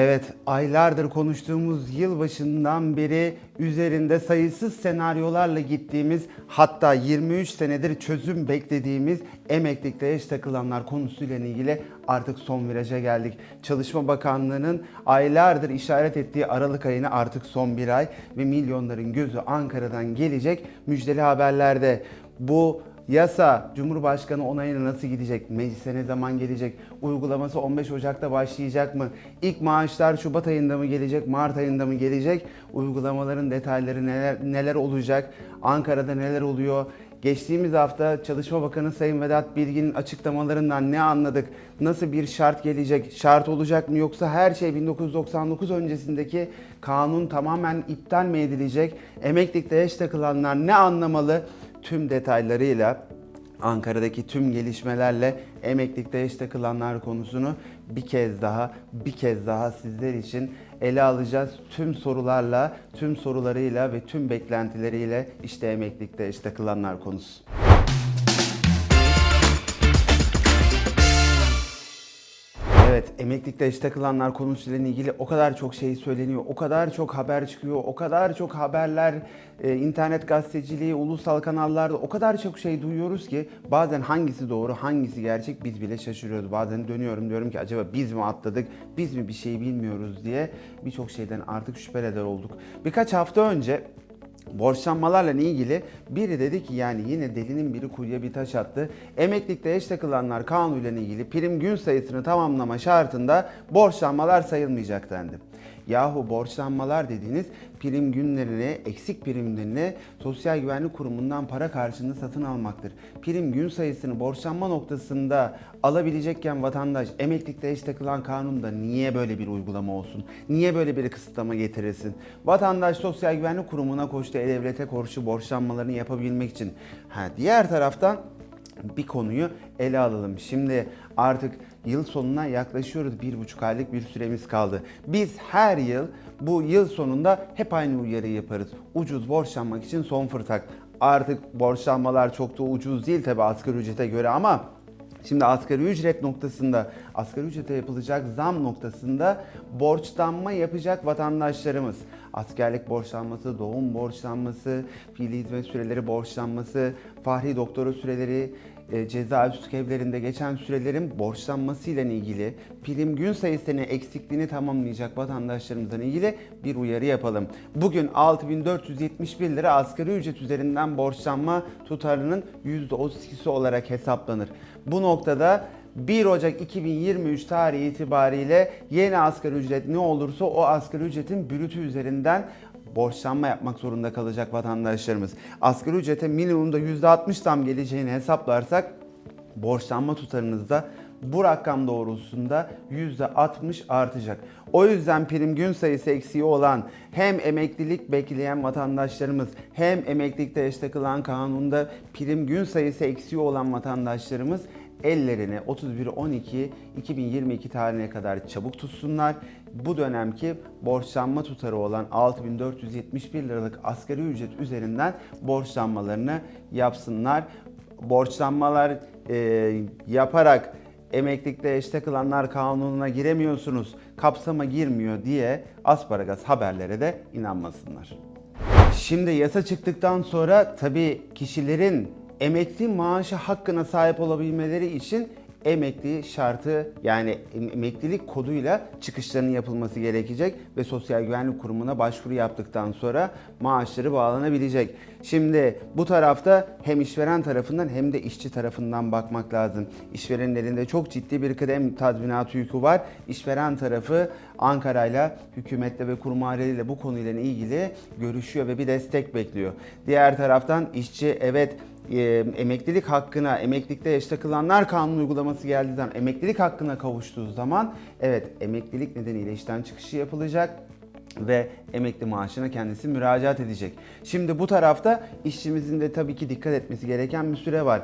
Evet, aylardır konuştuğumuz yılbaşından beri üzerinde sayısız senaryolarla gittiğimiz hatta 23 senedir çözüm beklediğimiz emeklilikte yaş takılanlar konusuyla ilgili artık son viraja geldik. Çalışma Bakanlığı'nın aylardır işaret ettiği Aralık ayına artık son bir ay ve milyonların gözü Ankara'dan gelecek müjdeli haberlerde. Bu Yasa Cumhurbaşkanı onayına nasıl gidecek? Meclise ne zaman gelecek? Uygulaması 15 Ocak'ta başlayacak mı? İlk maaşlar Şubat ayında mı gelecek? Mart ayında mı gelecek? Uygulamaların detayları neler, neler olacak? Ankara'da neler oluyor? Geçtiğimiz hafta Çalışma Bakanı Sayın Vedat Bilgin'in açıklamalarından ne anladık? Nasıl bir şart gelecek? Şart olacak mı yoksa her şey 1999 öncesindeki kanun tamamen iptal mi edilecek? Emeklilikte yaş takılanlar ne anlamalı? Tüm detaylarıyla Ankara'daki tüm gelişmelerle emeklilikte yaş takılanlar konusunu bir kez daha bir kez daha sizler için ele alacağız. Tüm sorularla, tüm sorularıyla ve tüm beklentileriyle işte emeklilikte yaş takılanlar konusu. Evet, emeklilikte yaş takılanlar konusuyla ilgili o kadar çok şey söyleniyor, o kadar çok haber çıkıyor, o kadar çok haberler, e, internet gazeteciliği, ulusal kanallarda o kadar çok şey duyuyoruz ki bazen hangisi doğru, hangisi gerçek biz bile şaşırıyoruz. Bazen dönüyorum diyorum ki acaba biz mi atladık, biz mi bir şey bilmiyoruz diye birçok şeyden artık şüpheler olduk. Birkaç hafta önce Borçlanmalarla ilgili biri dedi ki yani yine delinin biri kuyuya bir taş attı. Emeklilikte eş takılanlar kanunuyla ilgili prim gün sayısını tamamlama şartında borçlanmalar sayılmayacak dendi. Yahu borçlanmalar dediğiniz prim günlerini, eksik primlerini Sosyal Güvenlik Kurumu'ndan para karşılığında satın almaktır. Prim gün sayısını borçlanma noktasında alabilecekken vatandaş emeklilikte eş takılan kanunda niye böyle bir uygulama olsun? Niye böyle bir kısıtlama getirilsin? Vatandaş Sosyal Güvenlik Kurumu'na koştu e-devlete karşı borçlanmalarını yapabilmek için. Ha, diğer taraftan bir konuyu ele alalım. Şimdi artık yıl sonuna yaklaşıyoruz. Bir buçuk aylık bir süremiz kaldı. Biz her yıl bu yıl sonunda hep aynı uyarı yaparız. Ucuz borçlanmak için son fırtak. Artık borçlanmalar çok da ucuz değil tabi asgari ücrete göre ama Şimdi asgari ücret noktasında, asgari ücrete yapılacak zam noktasında borçlanma yapacak vatandaşlarımız. Askerlik borçlanması, doğum borçlanması, fiili hizmet süreleri borçlanması, fahri doktora süreleri, e, cezaevi evlerinde geçen sürelerin borçlanmasıyla ilgili prim gün sayısını eksikliğini tamamlayacak vatandaşlarımızdan ilgili bir uyarı yapalım. Bugün 6471 lira asgari ücret üzerinden borçlanma tutarının %32'si olarak hesaplanır. Bu noktada 1 Ocak 2023 tarihi itibariyle yeni asgari ücret ne olursa o asgari ücretin brütü üzerinden borçlanma yapmak zorunda kalacak vatandaşlarımız. Asgari ücrete minimumda %60 zam geleceğini hesaplarsak borçlanma tutarınızda bu rakam doğrultusunda %60 artacak. O yüzden prim gün sayısı eksiği olan hem emeklilik bekleyen vatandaşlarımız hem emeklilikte yaş takılan kanunda prim gün sayısı eksiği olan vatandaşlarımız ellerini 31-12-2022 tarihine kadar çabuk tutsunlar. Bu dönemki borçlanma tutarı olan 6471 liralık asgari ücret üzerinden borçlanmalarını yapsınlar. Borçlanmalar e, yaparak emeklilikte eş takılanlar kanununa giremiyorsunuz, kapsama girmiyor diye asparagas haberlere de inanmasınlar. Şimdi yasa çıktıktan sonra tabii kişilerin emekli maaşı hakkına sahip olabilmeleri için emekli şartı yani emeklilik koduyla çıkışlarının yapılması gerekecek ve Sosyal Güvenlik Kurumu'na başvuru yaptıktan sonra maaşları bağlanabilecek. Şimdi bu tarafta hem işveren tarafından hem de işçi tarafından bakmak lazım. İşverenin elinde çok ciddi bir kıdem tazminatı yükü var. İşveren tarafı Ankara'yla, hükümetle ve kurum aileleriyle bu konuyla ilgili görüşüyor ve bir destek bekliyor. Diğer taraftan işçi evet e, emeklilik hakkına, emeklilikte yaş takılanlar kanunu uygulaması geldiği zaman, emeklilik hakkına kavuştuğu zaman evet emeklilik nedeniyle işten çıkışı yapılacak ve emekli maaşına kendisi müracaat edecek. Şimdi bu tarafta işçimizin de tabii ki dikkat etmesi gereken bir süre var.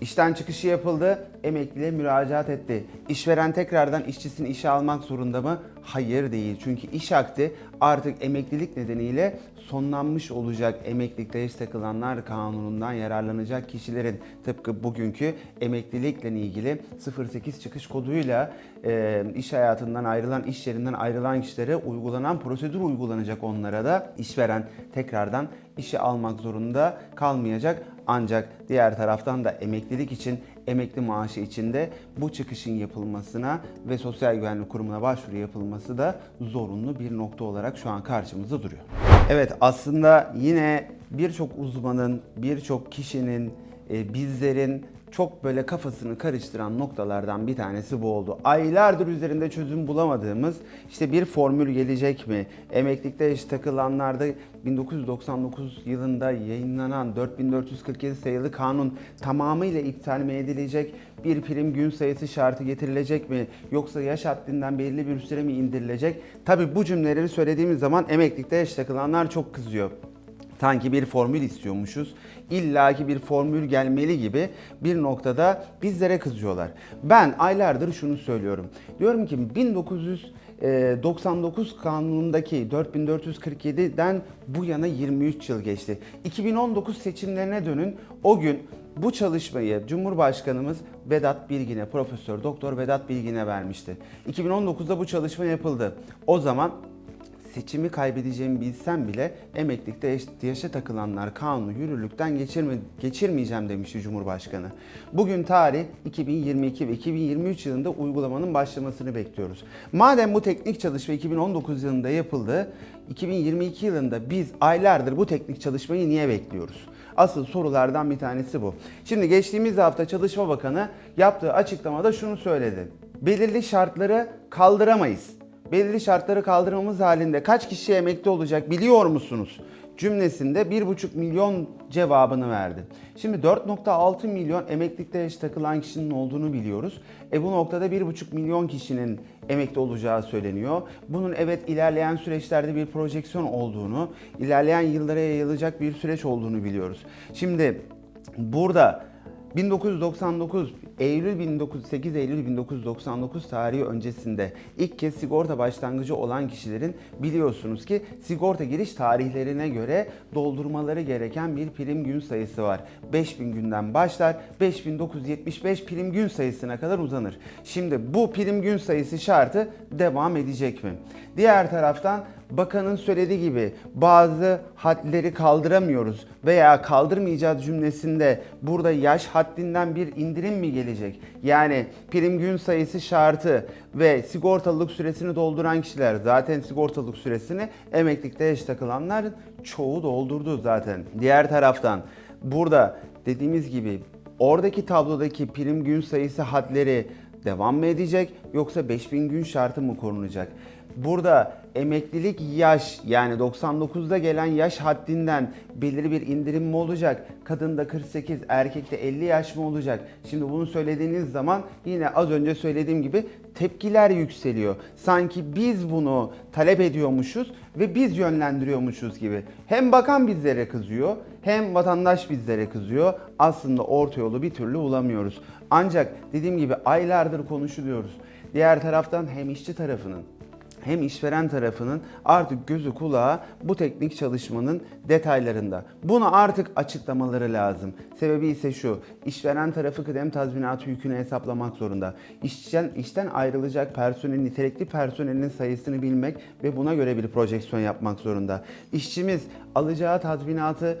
İşten çıkışı yapıldı. emekliliğe müracaat etti. İşveren tekrardan işçisini işe almak zorunda mı? Hayır değil. Çünkü iş akdi artık emeklilik nedeniyle sonlanmış olacak emeklilikte yaş takılanlar kanunundan yararlanacak kişilerin tıpkı bugünkü emeklilikle ilgili 08 çıkış koduyla e, iş hayatından ayrılan, iş yerinden ayrılan kişilere uygulanan prosedür uygulanacak onlara da işveren tekrardan işe almak zorunda kalmayacak. Ancak diğer taraftan da emeklilik için, emekli maaşı için de bu çıkışın yapılmasına ve Sosyal Güvenlik Kurumu'na başvuru yapılması da zorunlu bir nokta olarak şu an karşımızda duruyor. Evet aslında yine birçok uzmanın, birçok kişinin, e, bizlerin çok böyle kafasını karıştıran noktalardan bir tanesi bu oldu. Aylardır üzerinde çözüm bulamadığımız işte bir formül gelecek mi? Emeklilikte yaş takılanlarda 1999 yılında yayınlanan 4447 sayılı kanun tamamıyla iptal mi edilecek? Bir prim gün sayısı şartı getirilecek mi? Yoksa yaş haddinden belirli bir süre mi indirilecek? Tabi bu cümleleri söylediğimiz zaman emeklilikte yaş takılanlar çok kızıyor sanki bir formül istiyormuşuz. İlla ki bir formül gelmeli gibi bir noktada bizlere kızıyorlar. Ben aylardır şunu söylüyorum. Diyorum ki 1999 kanunundaki 4447'den bu yana 23 yıl geçti. 2019 seçimlerine dönün. O gün bu çalışmayı Cumhurbaşkanımız Vedat Bilgin'e, Profesör Doktor Vedat Bilgin'e vermişti. 2019'da bu çalışma yapıldı. O zaman seçimi kaybedeceğimi bilsem bile emeklilikte yaş- yaşa takılanlar kanunu yürürlükten geçirme, geçirmeyeceğim demişti Cumhurbaşkanı. Bugün tarih 2022 ve 2023 yılında uygulamanın başlamasını bekliyoruz. Madem bu teknik çalışma 2019 yılında yapıldı, 2022 yılında biz aylardır bu teknik çalışmayı niye bekliyoruz? Asıl sorulardan bir tanesi bu. Şimdi geçtiğimiz hafta Çalışma Bakanı yaptığı açıklamada şunu söyledi. Belirli şartları kaldıramayız belirli şartları kaldırmamız halinde kaç kişi emekli olacak biliyor musunuz? Cümlesinde 1,5 milyon cevabını verdi. Şimdi 4.6 milyon emeklilikte yaş takılan kişinin olduğunu biliyoruz. E bu noktada 1,5 milyon kişinin emekli olacağı söyleniyor. Bunun evet ilerleyen süreçlerde bir projeksiyon olduğunu, ilerleyen yıllara yayılacak bir süreç olduğunu biliyoruz. Şimdi burada 1999 Eylül 1908 Eylül 1999 tarihi öncesinde ilk kez sigorta başlangıcı olan kişilerin biliyorsunuz ki sigorta giriş tarihlerine göre doldurmaları gereken bir prim gün sayısı var. 5000 günden başlar 5975 prim gün sayısına kadar uzanır. Şimdi bu prim gün sayısı şartı devam edecek mi? Diğer taraftan bakanın söylediği gibi bazı hadleri kaldıramıyoruz veya kaldırmayacağız cümlesinde burada yaş haddinden bir indirim mi gelecek? Yani prim gün sayısı şartı ve sigortalılık süresini dolduran kişiler zaten sigortalılık süresini emeklilikte yaş takılanların çoğu doldurdu zaten. Diğer taraftan burada dediğimiz gibi oradaki tablodaki prim gün sayısı hadleri devam mı edecek yoksa 5000 gün şartı mı korunacak? Burada emeklilik yaş yani 99'da gelen yaş haddinden belirli bir indirim mi olacak? Kadında 48, erkekte 50 yaş mı olacak? Şimdi bunu söylediğiniz zaman yine az önce söylediğim gibi tepkiler yükseliyor. Sanki biz bunu talep ediyormuşuz ve biz yönlendiriyormuşuz gibi. Hem bakan bizlere kızıyor hem vatandaş bizlere kızıyor. Aslında orta yolu bir türlü bulamıyoruz. Ancak dediğim gibi aylardır konuşuluyoruz. Diğer taraftan hem işçi tarafının hem işveren tarafının artık gözü kulağı bu teknik çalışmanın detaylarında. Bunu artık açıklamaları lazım. Sebebi ise şu. işveren tarafı kıdem tazminatı yükünü hesaplamak zorunda. İşten, işten ayrılacak personelin, nitelikli personelin sayısını bilmek ve buna göre bir projeksiyon yapmak zorunda. İşçimiz alacağı tazminatı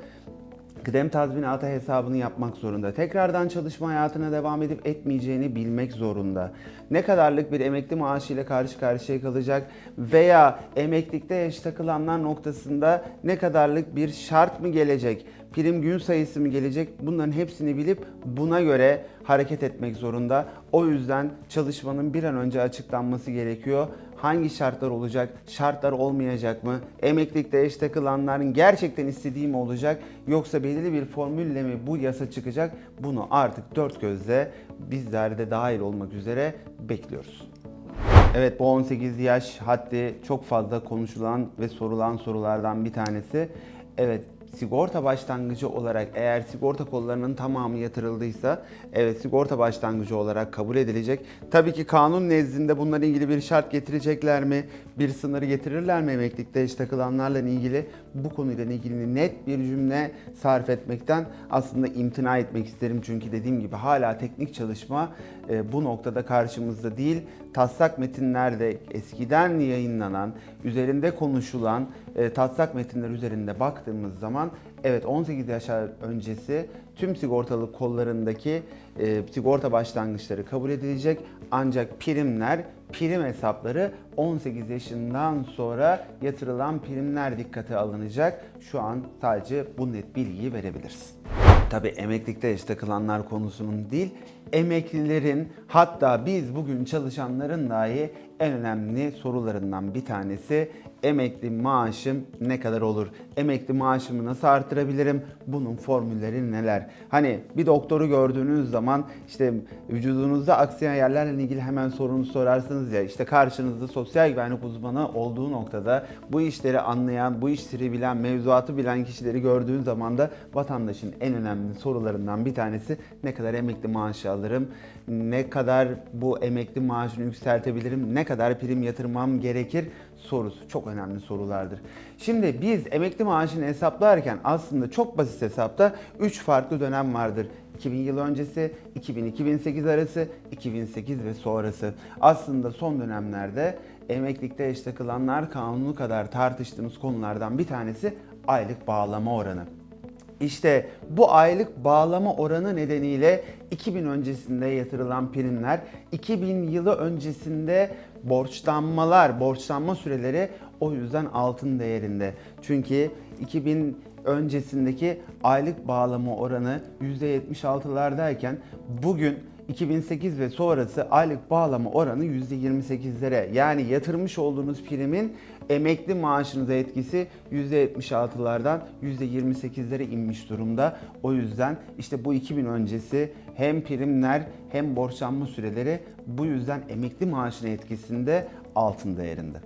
kıdem tazminatı hesabını yapmak zorunda. Tekrardan çalışma hayatına devam edip etmeyeceğini bilmek zorunda. Ne kadarlık bir emekli maaşı ile karşı karşıya kalacak veya emeklilikte yaş takılanlar noktasında ne kadarlık bir şart mı gelecek? Prim gün sayısı mı gelecek? Bunların hepsini bilip buna göre hareket etmek zorunda. O yüzden çalışmanın bir an önce açıklanması gerekiyor hangi şartlar olacak, şartlar olmayacak mı? Emeklilikte yaş takılanların gerçekten istediği mi olacak yoksa belirli bir formülle mi bu yasa çıkacak? Bunu artık dört gözle bizler de dahil olmak üzere bekliyoruz. Evet bu 18 yaş haddi çok fazla konuşulan ve sorulan sorulardan bir tanesi. Evet sigorta başlangıcı olarak eğer sigorta kollarının tamamı yatırıldıysa evet sigorta başlangıcı olarak kabul edilecek. Tabii ki kanun nezdinde bunlarla ilgili bir şart getirecekler mi? Bir sınırı getirirler mi emeklilikte iş takılanlarla ilgili? Bu konuyla ilgili net bir cümle sarf etmekten aslında imtina etmek isterim. Çünkü dediğim gibi hala teknik çalışma e, bu noktada karşımızda değil. Taslak metinlerde eskiden yayınlanan, üzerinde konuşulan e, taslak metinler üzerinde baktığımız zaman evet 18 yaş öncesi tüm sigortalı kollarındaki e, sigorta başlangıçları kabul edilecek. Ancak primler, prim hesapları 18 yaşından sonra yatırılan primler dikkate alınacak. Şu an sadece bu net bilgiyi verebiliriz. Tabii emeklilikte yaş takılanlar konusunun değil, emeklilerin hatta biz bugün çalışanların dahi en önemli sorularından bir tanesi emekli maaşım ne kadar olur? Emekli maaşımı nasıl artırabilirim? Bunun formülleri neler? Hani bir doktoru gördüğünüz zaman işte vücudunuzda aksayan yerlerle ilgili hemen sorunu sorarsınız ya işte karşınızda sosyal güvenlik uzmanı olduğu noktada bu işleri anlayan, bu işleri bilen, mevzuatı bilen kişileri gördüğün zaman da vatandaşın en önemli sorularından bir tanesi ne kadar emekli maaşı alırım? Ne kadar bu emekli maaşını yükseltebilirim? Ne kadar prim yatırmam gerekir? sorusu çok önemli sorulardır. Şimdi biz emekli maaşını hesaplarken aslında çok basit hesapta 3 farklı dönem vardır. 2000 yıl öncesi, 2000-2008 arası, 2008 ve sonrası. Aslında son dönemlerde emeklilikte eş takılanlar kanunu kadar tartıştığımız konulardan bir tanesi aylık bağlama oranı. İşte bu aylık bağlama oranı nedeniyle 2000 öncesinde yatırılan primler, 2000 yılı öncesinde borçlanmalar, borçlanma süreleri o yüzden altın değerinde. Çünkü 2000 öncesindeki aylık bağlama oranı %76'lardayken bugün 2008 ve sonrası aylık bağlama oranı %28'lere. Yani yatırmış olduğunuz primin emekli maaşınıza etkisi %76'lardan %28'lere inmiş durumda. O yüzden işte bu 2000 öncesi hem primler hem borçlanma süreleri bu yüzden emekli maaşına etkisinde altın değerinde.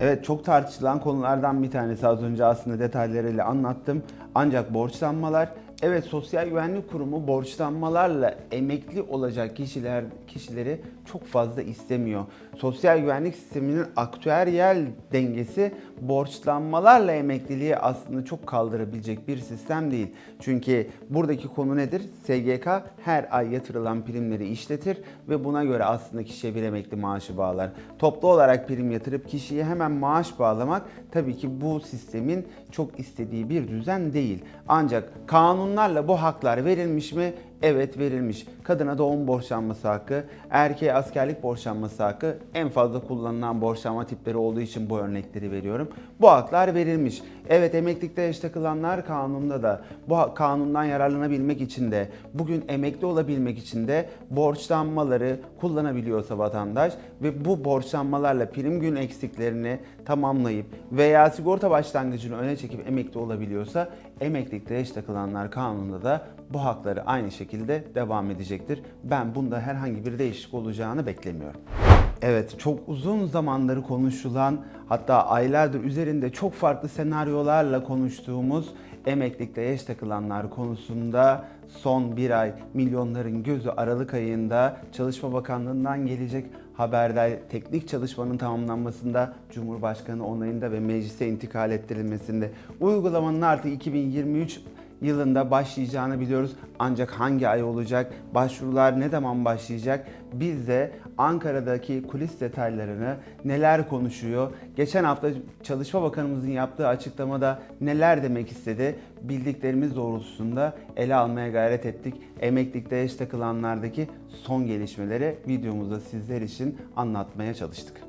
Evet çok tartışılan konulardan bir tanesi az önce aslında detaylarıyla anlattım. Ancak borçlanmalar Evet Sosyal Güvenlik Kurumu borçlanmalarla emekli olacak kişiler kişileri çok fazla istemiyor. Sosyal güvenlik sisteminin aktüeryel dengesi borçlanmalarla emekliliği aslında çok kaldırabilecek bir sistem değil. Çünkü buradaki konu nedir? SGK her ay yatırılan primleri işletir ve buna göre aslında kişiye bir emekli maaşı bağlar. Toplu olarak prim yatırıp kişiye hemen maaş bağlamak tabii ki bu sistemin çok istediği bir düzen değil. Ancak kanunlarla bu haklar verilmiş mi? Evet verilmiş. Kadına doğum borçlanması hakkı, erkeğe askerlik borçlanması hakkı en fazla kullanılan borçlanma tipleri olduğu için bu örnekleri veriyorum. Bu haklar verilmiş. Evet emeklilikte yaş takılanlar kanununda da bu kanundan yararlanabilmek için de bugün emekli olabilmek için de borçlanmaları kullanabiliyorsa vatandaş ve bu borçlanmalarla prim gün eksiklerini tamamlayıp veya sigorta başlangıcını öne çekip emekli olabiliyorsa emeklilikte yaş takılanlar kanununda da bu hakları aynı şekilde devam edecektir. Ben bunda herhangi bir değişiklik olacağını beklemiyorum. Evet çok uzun zamandır konuşulan hatta aylardır üzerinde çok farklı senaryolarla konuştuğumuz emeklilikte yaş takılanlar konusunda son bir ay milyonların gözü Aralık ayında Çalışma Bakanlığı'ndan gelecek haberde teknik çalışmanın tamamlanmasında Cumhurbaşkanı onayında ve meclise intikal ettirilmesinde uygulamanın artık 2023 yılında başlayacağını biliyoruz. Ancak hangi ay olacak? Başvurular ne zaman başlayacak? Biz de Ankara'daki kulis detaylarını neler konuşuyor? Geçen hafta Çalışma Bakanımızın yaptığı açıklamada neler demek istedi? Bildiklerimiz doğrultusunda ele almaya gayret ettik. Emeklilikte yaş takılanlardaki son gelişmeleri videomuzda sizler için anlatmaya çalıştık.